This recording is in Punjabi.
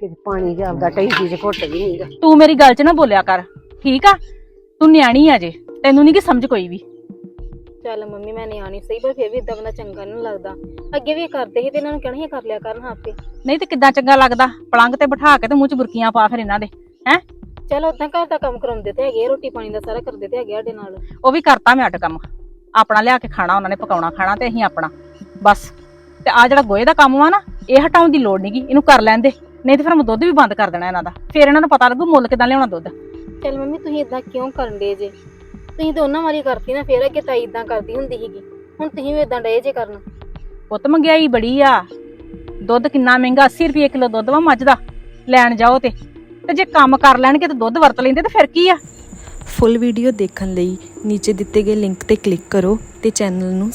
ਕਿ ਪਾਣੀ ਜਾਂਦਾ ਟੈਂਕੀ 'ਚ ਘੁੱਟ ਵੀ ਨਹੀਂਗਾ ਤੂੰ ਮੇਰੀ ਗੱਲ 'ਚ ਨਾ ਬੋਲਿਆ ਕਰ ਠੀਕ ਆ? ਤੂੰ ਨਿਆਣੀ ਆ ਜੇ ਤੈਨੂੰ ਨਹੀਂ ਕਿ ਸਮਝ ਕੋਈ ਵੀ। ਚੱਲ ਮੰਮੀ ਮੈਂ ਨਿਆਣੀ ਸਹੀ ਪਰ ਫਿਰ ਵੀ ਇਦਾਂ ਬੰਦਾ ਚੰਗਾ ਨਹੀਂ ਲੱਗਦਾ। ਅੱਗੇ ਵੀ ਇਹ ਕਰਦੇ ਸੀ ਤੇ ਇਹਨਾਂ ਨੂੰ ਕਹਿਣਾ ਸੀ ਕਰ ਲਿਆ ਕਰਨ ਆਪੇ। ਨਹੀਂ ਤੇ ਕਿੱਦਾਂ ਚੰਗਾ ਲੱਗਦਾ? ਪਲੰਗ ਤੇ ਬਿਠਾ ਕੇ ਤੇ ਮੂੰਹ 'ਚ ਬੁਰਕੀਆਂ ਪਾ ਫਿਰ ਇਹਨਾਂ ਦੇ ਹੈ? ਚਲ ਉਦਾਂ ਘਰ ਦਾ ਕੰਮ ਕਰਾਉਂਦੇ ਤੇ ਹੈਗੇ ਆ, ਰੋਟੀ ਪਾਣੀ ਦਾ ਸਾਰਾ ਕਰਦੇ ਤੇ ਹੈਗੇ ਆ ਸਾਡੇ ਨਾਲ। ਉਹ ਵੀ ਕਰਤਾ ਮੈਂ ਅੱਡ ਕੰਮ। ਆਪਣਾ ਲਿਆ ਕੇ ਖਾਣਾ ਉਹਨਾਂ ਨੇ ਪਕਾਉਣਾ ਖਾਣਾ ਤੇ ਅਸੀਂ ਆਪਣਾ। ਬਸ। ਤੇ ਆ ਜਿਹੜਾ ਗੋਏ ਦਾ ਕੰਮ ਵਾ ਨਾ ਇਹ ਹਟਾਉਣ ਦੀ ਲੋੜ ਨਹੀਂਗੀ ਇਹਨੂੰ ਕਰ ਲੈਂਦੇ ਨਹੀਂ ਤੇ ਫਿਰ ਮੈਂ ਦੁੱਧ ਵੀ ਬੰਦ ਕਰ ਦੇਣਾ ਇਹਨਾਂ ਦਾ। ਫਿਰ ਇਹਨਾਂ ਨੂੰ ਪਤਾ ਲੱਗੂ ਮੁੱਲ ਕਿਦਾਂ ਲਿਆਉਣਾ ਦੁੱਧ। ਚਲ ਮੰਮੀ ਤੁਸੀਂ ਇਦਾਂ ਕਿਉਂ ਕਰਨ ਦੇ ਜੇ? ਤੁਸੀਂ ਤਾਂ ਉਹਨਾਂ ਵਾਲੀ ਕਰਤੀ ਨਾ ਫਿਰ ਅੱਗੇ ਤਾਈ ਇਦਾਂ ਕਰਦੀ ਹੁੰਦੀ ਸੀਗੀ। ਹੁਣ ਤੁਸੀਂ ਵੀ ਇਦਾਂ ਡਏ ਜੇ ਕਰਨ। ਪੁੱਤ ਮੰਗਿਆਈ ਬੜੀ ਆ। ਦੁੱਧ ਕਿੰਨਾ ਮਹਿੰਗਾ 80 ਰੁਪਏ ਕਿਲੋ ਦੁੱਧ ਵਾ ਮੱਝ ਦਾ। ਲੈਣ ਜਾਓ ਤੇ। ਤੇ ਜੇ ਕੰਮ ਕਰ ਲੈਣਗੇ ਤੇ ਦੁੱਧ ਵਰਤ ਲੈਂਦੇ ਤੇ ਫਿਰ ਕੀ ਆ? ਫੁੱਲ ਵੀਡੀਓ ਦੇਖਣ ਲਈ ਨੀਚੇ ਦਿੱਤੇ ਗਏ ਲਿੰਕ ਤੇ ਕਲਿੱਕ ਕਰੋ ਤੇ ਚੈਨਲ ਨੂੰ